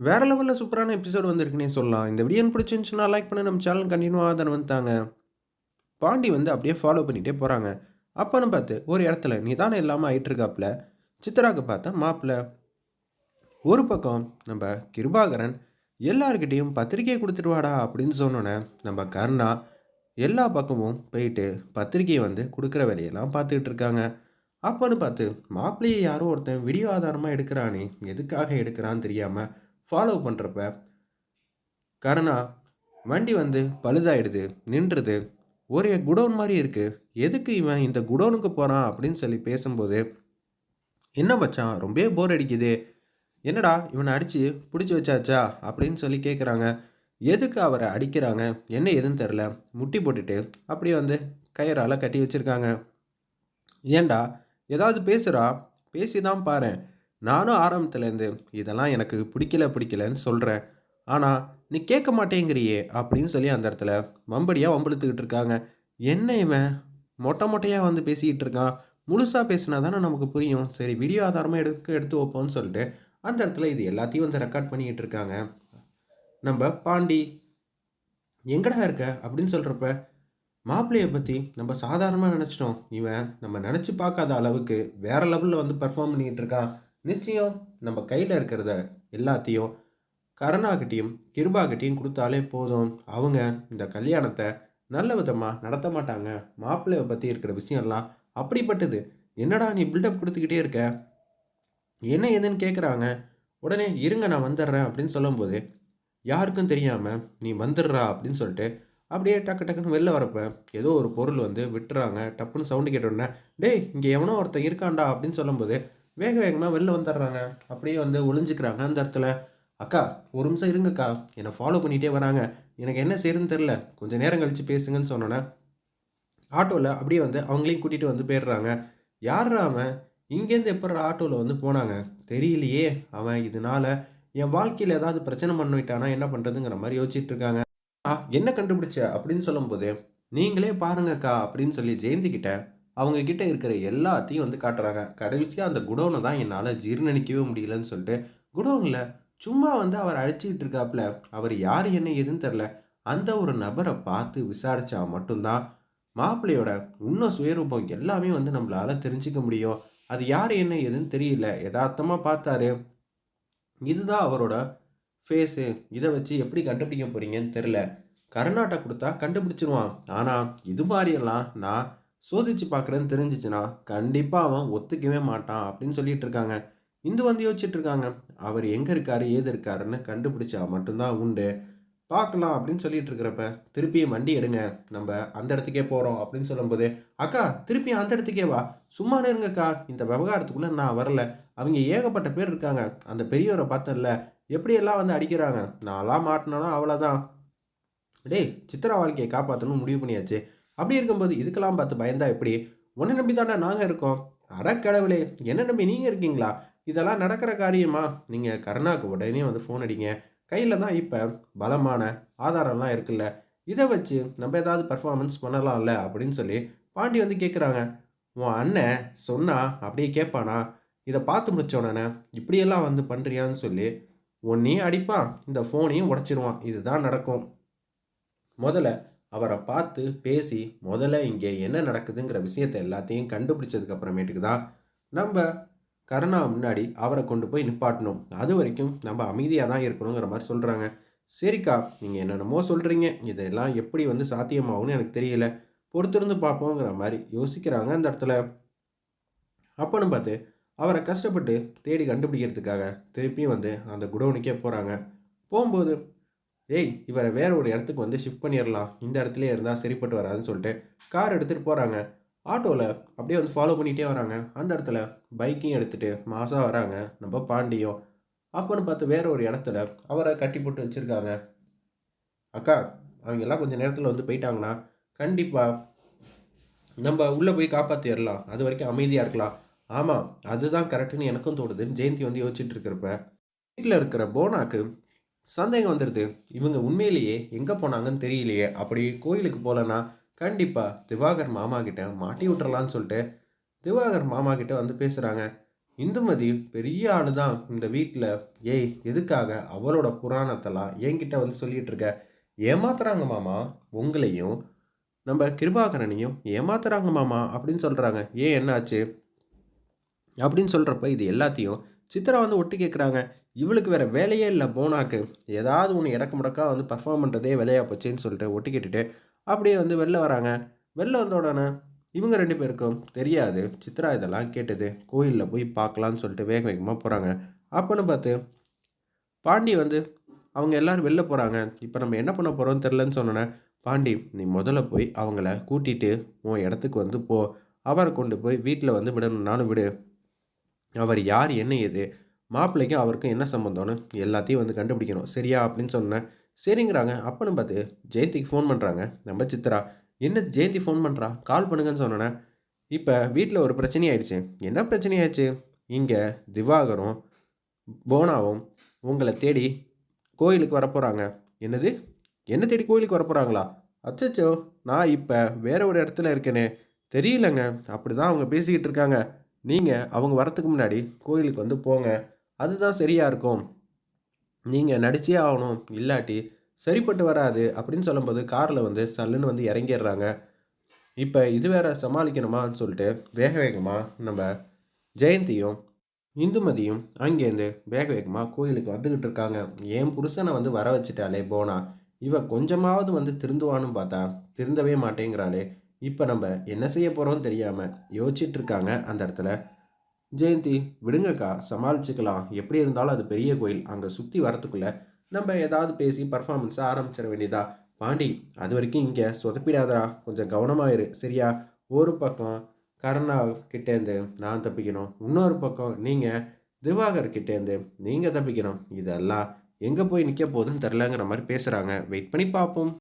வேற லெவலில் சூப்பரான எபிசோட் வந்திருக்குன்னே சொல்லலாம். இந்த வீடியோ பிடிச்சிருந்துச்சுன்னா லைக் பண்ணி நம்ம சேனல் கண்டினியூவாக தானே வந்துட்டாங்க. பாண்டி வந்து அப்படியே ஃபாலோ பண்ணிகிட்டே போகிறாங்க அப்போன்னு பார்த்து ஒரு இடத்துல நிதானம் இல்லாமல் ஆகிட்டு இருக்காப்புல. சித்ராக்கு பார்த்தா மாப்பிள. ஒரு பக்கம் நம்ம கிருபாகரன் எல்லாருக்கிட்டேயும் பத்திரிக்கை கொடுத்துட்டு வாடா அப்படின்னு சொன்னோன்னே நம்ம கர்ணா எல்லா பக்கமும் போயிட்டு பத்திரிக்கையை வந்து கொடுக்குற வேலையெல்லாம் பார்த்துக்கிட்டு இருக்காங்க. அப்போன்னு பார்த்து மாப்பிள்ளையை யாரோ ஒருத்தன் வீடியோ ஆதாரமாக எடுக்கிறானே எதுக்காக எடுக்கிறான்னு தெரியாமல் ஃபாலோ பண்ணுறப்ப கருணா வண்டி வந்து பழுதாயிடுது, நின்றுது. ஒரே குடோன் மாதிரி இருக்குது எதுக்கு இவன் இந்த குடோனுக்கு போகிறான் அப்படின்னு சொல்லி பேசும்போது, "என்ன மச்சான் ரொம்பவே போர் அடிக்குது என்னடா இவனை அடித்து பிடிச்சி வச்சாச்சா?" அப்படின்னு சொல்லி கேட்குறாங்க. எதுக்கு அவரை அடிக்கிறாங்க, என்ன ஏதுன்னு தெரியல. முட்டி போட்டுட்டு அப்படியே வந்து கயிறால் கட்டி வச்சிருக்காங்க. "ஏன்டா ஏதாவது பேசுகிறா பேசி தான் பாரு நானும் ஆரம்பத்துலேருந்து இதெல்லாம் எனக்கு பிடிக்கல பிடிக்கலன்னு சொல்கிறேன் ஆனால் நீ கேட்க மாட்டேங்கிறியே" அப்படின்னு சொல்லி அந்த இடத்துல மம்படியாக வம்பளுத்துக்கிட்டு இருக்காங்க. என்ன இவன் மொட்டை மொட்டையாக வந்து பேசிக்கிட்டு இருக்கான். முழுசாக பேசினா தானே நமக்கு புரியும். சரி வீடியோ ஆதாரமாக எடுக்க எடுத்து வைப்போம்னு சொல்லிட்டு, அந்த இடத்துல இது எல்லாத்தையும் வந்து ரெக்கார்ட் பண்ணிக்கிட்டு இருக்காங்க. நம்ம பாண்டி. "எங்கடா இருக்க?" அப்படின்னு சொல்கிறப்ப மாப்பிள்ளையை பற்றி நம்ம சாதாரணமாக நினச்சிட்டோம் இவன் நம்ம நினச்சி பார்க்காத அளவுக்கு வேறு லெவலில் வந்து பெர்ஃபார்ம் பண்ணிக்கிட்டு இருக்கான். நிச்சயம் நம்ம கையில் இருக்கிறத எல்லாத்தையும் கருணாகிட்டயும், கிருபாகிட்டயும் கொடுத்தாலே போதும். அவங்க இந்த கல்யாணத்தை நல்ல விதமாக நடத்த மாட்டாங்க. மாப்பிள்ளைய பற்றி இருக்கிற விஷயம்லாம் அப்படிப்பட்டது. என்னடா நீ பில்டப் கொடுத்துக்கிட்டே இருக்க? என்ன ஏதுன்னு கேட்குறாங்க. உடனே "இருங்க நான் வந்துடுறேன்" அப்படின்னு சொல்லும்போது, யாருக்கும் தெரியாமல் "நீ வந்துடுறா" அப்படின்னு சொல்லிட்டு, அப்படியே டக்கு டக்குன்னு வெளில வரப்ப, ஏதோ ஒரு பொருள் வந்து விட்டுறாங்க. டப்புன்னு சவுண்டு கேட்ட உடனே, "டேய் இங்கே எவனோ ஒருத்தன் இருக்கான்டா" அப்படின்னு சொல்லும்போது, வேக வேகமாக வெளில வந்துடுறாங்க. அப்படியே வந்து ஒளிஞ்சுக்கிறாங்க அந்த இடத்துல. "அக்கா ஒரு நிமிஷம் இருங்கக்கா. என்னை ஃபாலோ பண்ணிகிட்டே வராங்க. எனக்கு என்ன செய்யறதுன்னு தெரில கொஞ்சம் நேரம் கழித்து பேசுங்கன்னு" சொன்னோனே, ஆட்டோவில் அப்படியே வந்து அவங்களையும் கூட்டிகிட்டு வந்து போயிடுறாங்க. யார்றா அவன்? இங்கேருந்து எப்போ ஆட்டோவில் வந்து போனாங்க? தெரியலையே. அவன் இதனால என் வாழ்க்கையில் ஏதாவது பிரச்சனை பண்ணிட்டானா என்ன பண்ணுறதுங்கிற மாதிரி யோசிச்சுட்டு இருக்காங்க. என்ன கண்டுபிடிச்ச?" அப்படின்னு சொல்லும்போது, "நீங்களே பாருங்கக்கா" அப்படின்னு சொல்லி ஜெயந்தி கிட்ட, அவங்க கிட்ட இருக்கிற எல்லாத்தையும் வந்து காட்டுறாங்க. கடைசியாக அந்த குடோனை தான் என்னால் ஜீரணிக்கவே முடியலன்னு சொல்லிட்டு, குடோனில் சும்மா வந்து அவர் அழிச்சிக்கிட்டு இருக்காப்புல. அவர் யார் என்ன ஏதுன்னு தெரில அந்த ஒரு நபரை பார்த்து விசாரித்தா மட்டும்தான் மாப்பிள்ளையோட இன்னும் சுயரூபம் எல்லாமே வந்து நம்மளால் தெரிஞ்சிக்க முடியும். அது யார் என்ன ஏதுன்னு தெரியல. யதார்த்தமாக பார்த்தாரு. இதுதான் அவரோட ஃபேஸு. இதை வச்சு எப்படி கண்டுபிடிக்க போகிறீங்கன்னு தெரில கருணாட்ட கொடுத்தா கண்டுபிடிச்சிருவான் ஆனால் இது மாதிரியெல்லாம் நான் சோதிச்சு பார்க்குறேன்னு தெரிஞ்சிச்சுன்னா கண்டிப்பாக அவன் ஒத்துக்கவே மாட்டான் அப்படின்னு சொல்லிட்டு இருக்காங்க. இந்து வந்து யோசிச்சுட்டு இருக்காங்க. அவர் எங்கே இருக்காரு, ஏது இருக்காருன்னு கண்டுபிடிச்சா மட்டும்தான் உண்டு. பார்க்கலாம் அப்படின்னு சொல்லிட்டு இருக்கிறப்ப, திருப்பியும் வண்டி எடுங்க. நம்ம அந்த இடத்துக்கே போகிறோம் அப்படின்னு சொல்லும்போது, "அக்கா திருப்பியும் அந்த இடத்துக்கே வா. சும்மானே இருங்கக்கா. இந்த விவகாரத்துக்குள்ளே நான் வரல. அவங்க ஏகப்பட்ட பேர் இருக்காங்க. அந்த பெரியவரை பார்த்தேன்ல. எப்படியெல்லாம் வந்து அடிக்கிறாங்க. நான்லாம் மாட்டினாலும் அவ்வளோதான். டேய் சித்திரா வாழ்க்கையை காப்பாற்றணும்னு முடிவு பண்ணியாச்சு. அப்படி இருக்கும்போது இதுக்கெல்லாம் பார்த்து பயந்தா எப்படி? உன்னை நம்பி தானே நாங்கள் இருக்கோம்." அட கடவுளே! என்ன நம்பி நீங்கள் இருக்கீங்களா? இதெல்லாம் நடக்கிற காரியமா? நீங்கள் கருணாக்கு உடனே வந்து ஃபோன் அடிங்க. கையில் தான் இப்போ பலமான ஆதாரம்லாம் இருக்குல்ல. இதை வச்சு நம்ம ஏதாவது பர்ஃபார்மன்ஸ் பண்ணலாம்ல அப்படின்னு சொல்லி பாண்டி வந்து கேட்குறாங்க. "உன் அண்ணன் சொன்னா அப்படியே கேட்பானா? இதை பார்த்து முடிச்சோடனே இப்படியெல்லாம் வந்து பண்ணுறியான்னு சொல்லி, உன்னையும் அடிப்பான். இந்த ஃபோனையும் உடச்சிருவான் இதுதான் நடக்கும். முதல்ல அவரை பார்த்து, பேசி, முதல்ல இங்கே என்ன நடக்குதுங்கிற விஷயத்த எல்லாத்தையும் கண்டுபிடிச்சதுக்கு அப்புறமேட்டுக்கு தான், நம்ம கருணா முன்னாடி அவரை கொண்டு போய் நிப்பாட்டணும். அதுவரைக்கும் நம்ம அமைதியாக தான் இருக்கணுங்கிற மாதிரி சொல்கிறாங்க "சரிக்கா, நீங்கள் என்னென்னமோ சொல்கிறீங்க இதெல்லாம் எப்படி வந்து சாத்தியமாகும்னு எனக்கு தெரியல. பொறுத்திருந்து பார்ப்போங்கிற" மாதிரி யோசிக்கிறாங்க அந்த இடத்துல. அப்போன்னு பார்த்து, அவரை கஷ்டப்பட்டு தேடி கண்டுபிடிக்கிறதுக்காக திருப்பியும் வந்து அந்த குடோனுக்கே போகிறாங்க போகும்போது "ஏய் இவரை வேற ஒரு இடத்துக்கு வந்து ஷிஃப்ட் பண்ணிடலாம். இந்த இடத்துல இருந்தால் சரிப்பட்டு வராதுன்னு" சொல்லிட்டு கார் எடுத்துகிட்டு போகிறாங்க ஆட்டோவில் அப்படியே வந்து ஃபாலோ பண்ணிகிட்டே வராங்க. அந்த இடத்துல பைக்கையும் எடுத்துகிட்டு மாசாக வராங்க. நம்ம பாண்டியும். அப்போன்னு பார்த்து வேற ஒரு இடத்துல அவரை கட்டி போட்டு வச்சுருக்காங்க. "அக்கா, அவங்க எல்லாம் கொஞ்சம் நேரத்தில் வந்து போயிட்டாங்கன்னா, கண்டிப்பாக நம்ம உள்ளே போய் காப்பாற்றிடலாம் அது வரைக்கும் அமைதியாக இருக்கலாம்." ஆமாம் அதுதான் கரெக்டுன்னு எனக்கும் தோணுது. ஜெயந்தி வந்து யோசிச்சுட்டு இருக்கிறப்ப, வீட்டில் இருக்கிற போனாக்கு சந்தேகம் வந்துடுது இவங்க உண்மையிலேயே எங்கே போனாங்கன்னு தெரியலையே. அப்படி கோயிலுக்கு போகலன்னா கண்டிப்பாக திவாகர் மாமா கிட்ட மாட்டி விட்டுறலான்னு சொல்லிட்டு, திவாகர் மாமா கிட்ட வந்து பேசுகிறாங்க இந்துமதி பெரிய ஆளு தான் இந்த வீட்டில் ஏய் எதுக்காக அவளோட புராணத்தெல்லாம் என்கிட்ட வந்து சொல்லிகிட்டு இருக்க? ஏமாத்துறாங்க மாமா. உங்களையும், நம்ம கிருபாகரனையும் ஏமாத்துறாங்க மாமா அப்படின்னு சொல்கிறாங்க ஏன் என்ன ஆச்சு? அப்படின்னு சொல்கிறப்ப இது எல்லாத்தையும் சித்ரா வந்து ஒட்டு கேட்குறாங்க. இவளுக்கு வேறு வேலையே இல்லை போனாக்கு. ஏதாவது ஒன்று இடக்கு முடக்கா வந்து பெர்ஃபார்ம் பண்ணுறதே வேலையாக போச்சேன்னு சொல்லிட்டு ஒட்டி கேட்டுட்டு, அப்படியே வந்து வெளில வராங்க. வெளில வந்த உடனே இவங்க ரெண்டு பேருக்கும் தெரியாது. சித்ரா இதெல்லாம் கேட்டது. கோயிலில் போய் பார்க்கலான்னு சொல்லிட்டு வேக வேகமாக போகிறாங்க அப்போன்னு பார்த்து, பாண்டி வந்து அவங்க எல்லாரும் வெளில போகிறாங்க இப்போ நம்ம என்ன பண்ண போகிறோன்னு தெரிலன்னு சொன்னோனே, பாண்டி நீ முதல்ல போய் அவங்கள கூட்டிகிட்டு உன் இடத்துக்கு வந்து போ. அவரை கொண்டு போய் வீட்டில் வந்து விடணும் நானும் விடு. அவர் யார்? என்ன ஏது? மாப்பிள்ளைக்கும் அவருக்கும் என்ன சம்மந்தம்னு எல்லாத்தையும் வந்து கண்டுபிடிக்கணும். சரியா? அப்படின்னு சொன்னேன். சரிங்கிறாங்க. அப்பன்னு பார்த்து ஜெயந்திக்கு ஃபோன் பண்ணுறாங்க நம்ம சித்ரா. என்ன ஜெயந்தி ஃபோன் பண்ணுறா கால் பண்ணுங்கன்னு சொன்னோனே, இப்போ வீட்டில் ஒரு பிரச்சனையாயிடுச்சு என்ன பிரச்சனையாச்சு இங்கே திவாகரும், போனாவும் உங்களை தேடி கோயிலுக்கு வரப்போகிறாங்க என்னது? என்ன தேடி கோயிலுக்கு வரப்போகிறாங்களா அச்சச்சோ! நான் இப்போ வேற ஒரு இடத்துல இருக்கேனே. தெரியலங்க. அப்படிதான் அவங்க பேசிக்கிட்டு இருக்காங்க. நீங்கள் அவங்க வரத்துக்கு முன்னாடி கோயிலுக்கு வந்து போங்க. அதுதான் சரியாக இருக்கும். நீங்கள் நடிச்சே ஆகணும். இல்லாட்டி சரிப்பட்டு வராது அப்படின்னு சொல்லும்போது காரில் வந்து சல்லுன்னு வந்து இறங்கிடுறாங்க. இப்போ இது வேற சமாளிக்கணுமான்னு சொல்லிட்டு வேக வேகமாக நம்ம ஜெயந்தியும், இந்துமதியும் அங்கேருந்து வேக வேகமாக கோயிலுக்கு வந்துக்கிட்டு இருக்காங்க. என் புருஷனை வந்து வர வச்சுட்டாலே போனா. இவ கொஞ்சமாவது வந்து திருந்துவான்னு பார்த்தா திருந்தவே மாட்டேங்கிறாளே. இப்போ நம்ம என்ன செய்ய போகிறோம்னு தெரியாமல் யோசிச்சுட்டு இருக்காங்க அந்த இடத்துல. ஜெயந்தி விடுங்கக்கா சமாளிச்சுக்கலாம். எப்படி இருந்தாலும் அது பெரிய கோயில். அங்கே சுற்றி வரத்துக்குள்ள நம்ம ஏதாவது பேசி பர்ஃபார்மன்ஸை ஆரம்பிச்சிட வேண்டியதா. பாண்டி அது வரைக்கும் இங்கே சொதப்பிடாதரா கொஞ்சம் கவனமாக இரு. சரியா? ஒரு பக்கம் கருணா கிட்டேருந்து நான் தப்பிக்கணும். இன்னொரு பக்கம் நீங்கள் திவாகர் கிட்டேருந்து நீங்கள் தப்பிக்கணும். இதெல்லாம் எங்கே போய் நிற்க போகுதுன்னு தெரிலங்கிற மாதிரி பேசுகிறாங்க வெயிட் பண்ணி பார்ப்போம்.